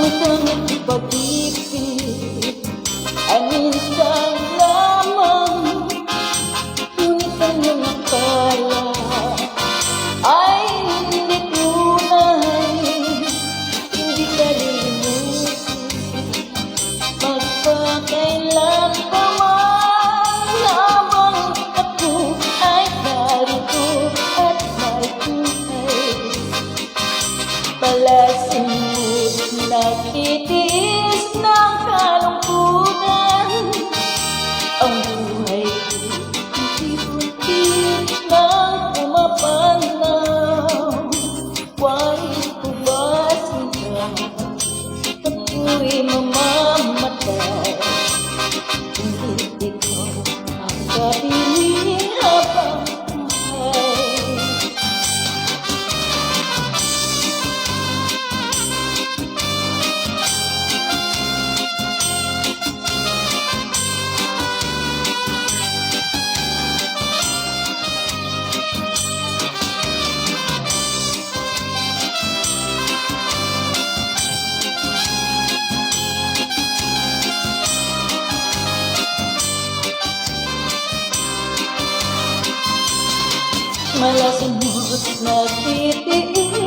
Upang ipag-ibig Ang minsan tiis ng kalungkutan. Ang buhay unti-unti nang umapanaw Kahit pubasin ka, ako'y mamamahal my loss and music, the pity.